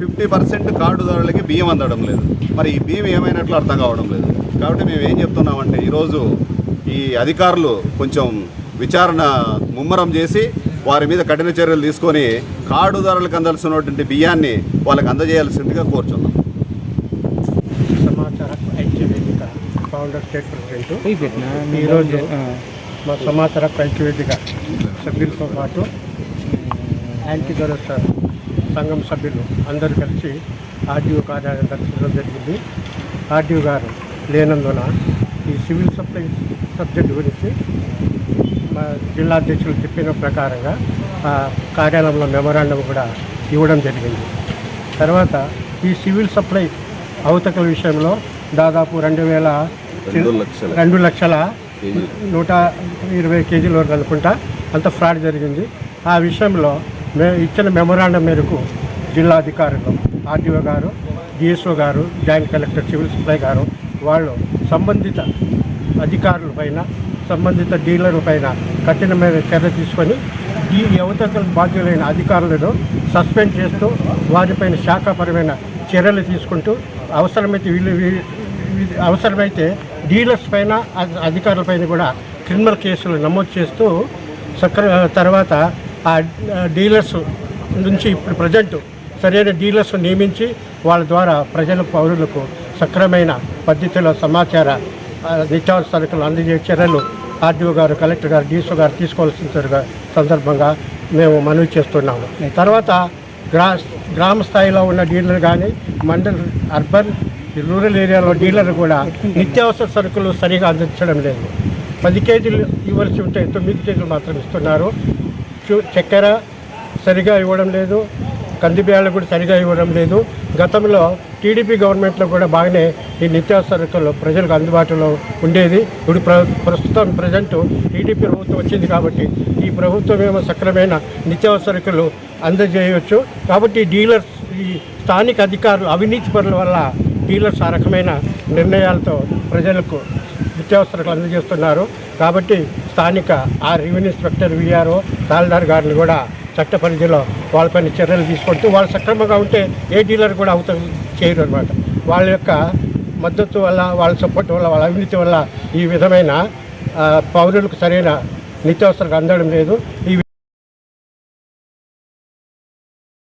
Fifty percent కార్డుదారులకి బియ్యం అందడం లేదు. మరి ఈ బియ్యం ఏమైనట్లు అర్థం కావడం లేదు. కాబట్టి మేము ఏం చెప్తున్నామంటే ఈరోజు ఈ అధికారులు కొంచెం విచారణ ముమ్మరం చేసి వారి మీద కఠిన చర్యలు తీసుకొని కార్డుదారులకు అందాల్సినటువంటి బియ్యాన్ని వాళ్ళకి అందజేయాల్సిందిగా కోరుచున్నాం. సమాచార ఐక్య వేదిక ఫౌండర్ స్టేట్ ప్రెసిడెంట్ ఈరోజు మా సమాచార ఐక్య వేదిక సభ్యులతో పాటు యాంటీ భరోసా సంఘం సభ్యులు అందరూ కలిసి ఆర్డీఓ కార్యాలయం దర్శించడం జరిగింది. ఆర్డీఓ గారు లేనందున ఈ సివిల్ సప్లై సబ్జెక్ట్ గురించి మా జిల్లా అధ్యక్షులు చెప్పిన ప్రకారంగా ఆ కార్యాలయంలో మెమరాండం కూడా ఇవ్వడం జరిగింది. తర్వాత ఈ సివిల్ సప్లై అవతకల విషయంలో దాదాపు రెండు వేల రెండు లక్షల రెండు లక్షల నూట ఇరవై కేజీల వరకు అనుకుంటా అంత ఫ్రాడ్ జరిగింది. ఆ విషయంలో మే ఇచ్చిన మెమొరాండం మేరకు జిల్లా అధికారులు ఆర్డీఓ గారు డిఎస్ఓ గారు జాయింట్ కలెక్టర్ సివిల్ సప్లై గారు వాళ్ళు సంబంధిత అధికారుల పైన సంబంధిత డీలర్ పైన కఠినమైన చర్య తీసుకొని ఈ యువతకు బాధ్యులైన అధికారులను సస్పెండ్ చేస్తూ వారిపైన శాఖాపరమైన చర్యలు తీసుకుంటూ అవసరమైతే వీళ్ళు వీ- అవసరమైతే డీలర్స్ పైన అధికారులపైన కూడా క్రిమినల్ కేసులు నమోదు చేస్తూ సక్ర తర్వాత ఆ డీలర్స్ నుంచి ఇప్పుడు ప్రజెంట్ సరైన డీలర్స్ నియమించి వాళ్ళ ద్వారా ప్రజల పౌరులకు సక్రమైన పద్ధతిలో సమాచార నిత్యావసర సరుకులు అందజేసే చర్యలు ఆర్డీఓ గారు కలెక్టర్ గారు డీసీ గారు తీసుకోవాల్సిన సందర్భంగా మేము మనవి చేస్తున్నాము. తర్వాత గ్రా గ్రామ స్థాయిలో ఉన్న డీలర్ కానీ మండల్ అర్బన్ రూరల్ ఏరియాలో డీలర్ కూడా నిత్యావసర సరుకులు సరిగా అందించడం లేదు. పది కేజీలు ఇవ్వాల్సి ఉంటే తొమ్మిది కేజీలు మాత్రం ఇస్తున్నారు. చు- చక్కెర సరిగా ఇవ్వడం లేదు కందిబియ్యాలు కూడా సరిగా ఇవ్వడం లేదు. గతంలో టీడీపీ గవర్నమెంట్లో కూడా బాగానే ఈ నిత్యావసర ప్రజలకు అందుబాటులో ఉండేది. ఇప్పుడు ప్ర ప్రస్తుతం ప్రజెంట్ టీడీపీ ప్రభుత్వం వచ్చింది కాబట్టి ఈ ప్రభుత్వం ఏమో సక్రమైన నిత్యావసరకులు అందజేయవచ్చు. కాబట్టి డీలర్స్ ఈ స్థానిక అధికారులు అవినీతి పనుల వల్ల డీలర్స్ ఆ రకమైన నిర్ణయాలతో ప్రజలకు నిత్యావసరాలు అందజేస్తున్నారు. కాబట్టి స్థానిక ఆ రెవెన్యూ ఇన్స్పెక్టర్ విఆర్ఓ తహసీల్దార్ గారిని కూడా చట్ట పరిధిలో వాళ్ళపైన చర్యలు తీసుకుంటూ వాళ్ళు సక్రమంగా ఉంటే ఏ డీలర్ కూడా అవుత చేయరు అనమాట వాళ్ళ యొక్క మద్దతు వల్ల వాళ్ళ సపోర్ట్ వల్ల వాళ్ళ అవినీతి వల్ల ఈ విధమైన పౌరులకు సరైన నిత్యావసరాలు అందడం లేదు. ఈ